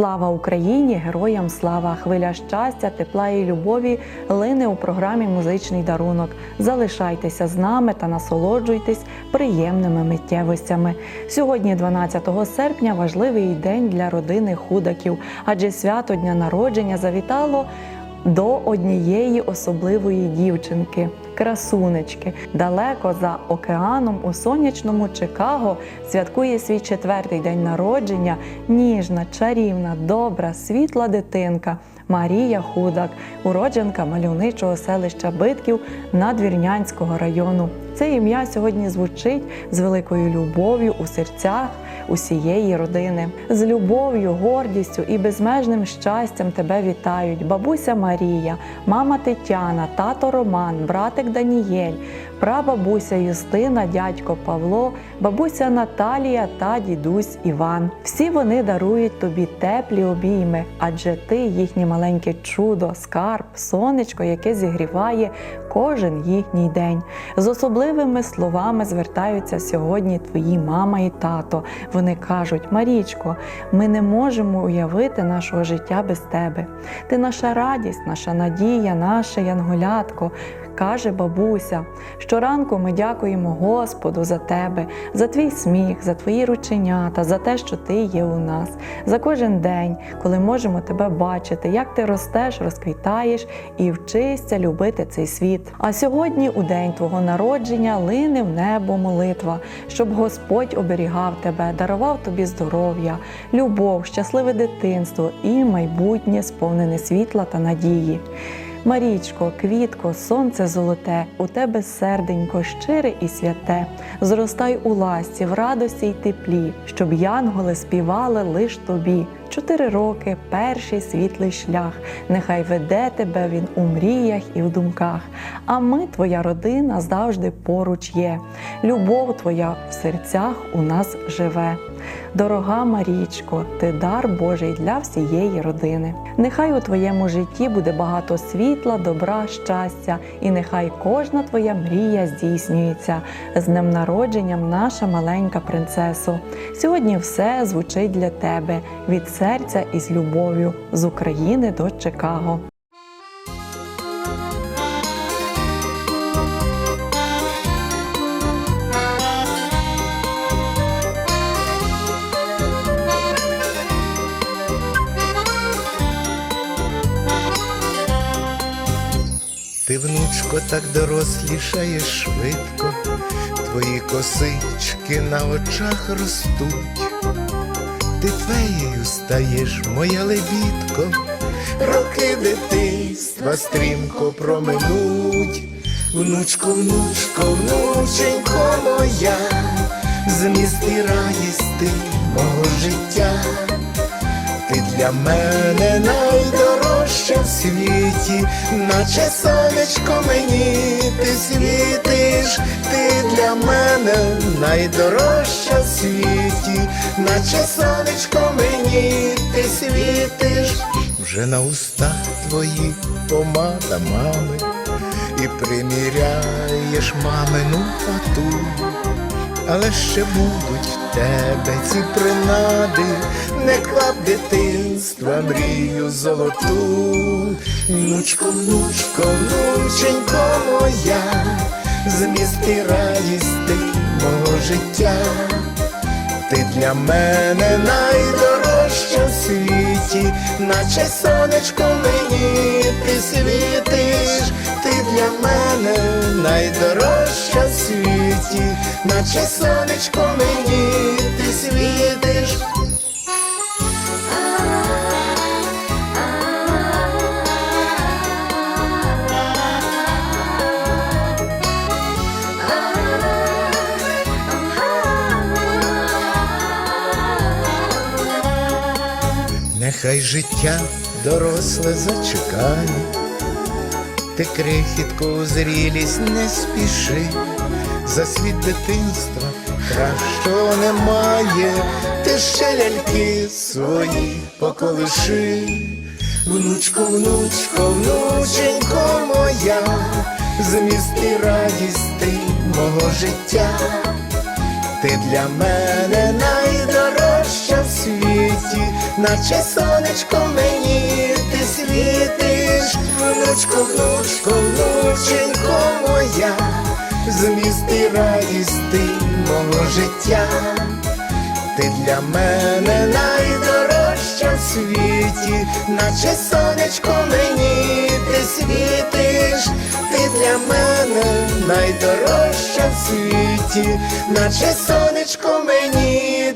Слава Україні! Героям слава! Хвиля щастя, тепла і любові лине у програмі Музичний дарунок. Залишайтеся з нами та насолоджуйтесь приємними миттєвостями. Сьогодні, 12 серпня, важливий день для родини худаків, адже свято дня народження завітало до однієї особливої дівчинки, красунечки. Далеко за океаном у сонячному Чикаго святкує свій четвертий день народження ніжна, чарівна, добра, світла дитинка. Марія Худак, уродженка мальовничого селища Битків Надвірнянського району. Це ім'я сьогодні звучить з великою любов'ю у серцях усієї родини. З любов'ю, гордістю і безмежним щастям тебе вітають бабуся Марія, мама Тетяна, тато Роман, братик Данієль, прабабуся Юстина, дядько Павло, бабуся Наталія та дідусь Іван. Всі вони дарують тобі теплі обійми, адже ти їхнє маленьке чудо, скарб, сонечко, яке зігріває кожен їхній день. З особливими словами звертаються сьогодні твої мама і тато. Вони кажуть: Марічко, ми не можемо уявити нашого життя без тебе. Ти наша радість, наша надія, наше янголятко. Каже бабуся, щоранку ми дякуємо Господу за тебе, за твій сміх, за твої рученята, за те, що ти є у нас, за кожен день, коли можемо тебе бачити, як ти ростеш, розквітаєш і вчишся любити цей світ. А сьогодні, у день твого народження, лине в небо молитва, щоб Господь оберігав тебе, дарував тобі здоров'я, любов, щасливе дитинство і майбутнє сповнене світла та надії. Марічко, квітко, сонце золоте, у тебе серденько щире і святе. Зростай у ласті, в радості й теплі, щоб янголи співали лиш тобі. Чотири роки перший світлий шлях. Нехай веде тебе він у мріях і в думках. А ми, твоя родина, завжди поруч є. Любов твоя в серцях у нас живе. Дорога Марічко, ти дар Божий для всієї родини. Нехай у твоєму житті буде багато світла, добра, щастя, і нехай кожна твоя мрія здійснюється. З днем народженням, наша маленька принцесо. Сьогодні все звучить для тебе від серця і з любов'ю з України до Чикаго. Ти, внучко, так дорослішаєш швидко, твої косички на очах ростуть, ти феєю стаєш, моя лебідко, роки дитинства стрімко проминуть, внучко, внучко, внученько моя, зміст і радість ти мого життя. Ти для мене найдорожча в світі, наче сонечко мені ти світиш, ти для мене найдорожча в світі, наче сонечко мені ти світиш, вже на устах твоїх помада мами, і приміряєш мамину фату але ще будуть в тебе ці принади, не клап дитинства, мрію золоту, внучко, внучко, внученько моя, зміст і радість ти мого життя, ти для мене найдорожча в світі, наче сонечко мені ти світиш, ти для мене найдорожча в світі, наче сонечко мені ти світиш. Нехай життя доросле зачекає, ти крихітку зрілість не спіши, за світ дитинства кращого немає, ти ще ляльки свої поколиши, внучко, внучко, внученько моя, зміст і радість ти мого життя, ти для мене найдорожча світі, наче сонечко мені ти світиш, внучко, внучко, внученько моя, зміст і радість ти мого життя. Ти для мене найдорожча в світі, наче сонечко мені ти світиш, ти для мене найдорожча в світі, наче сонечко мені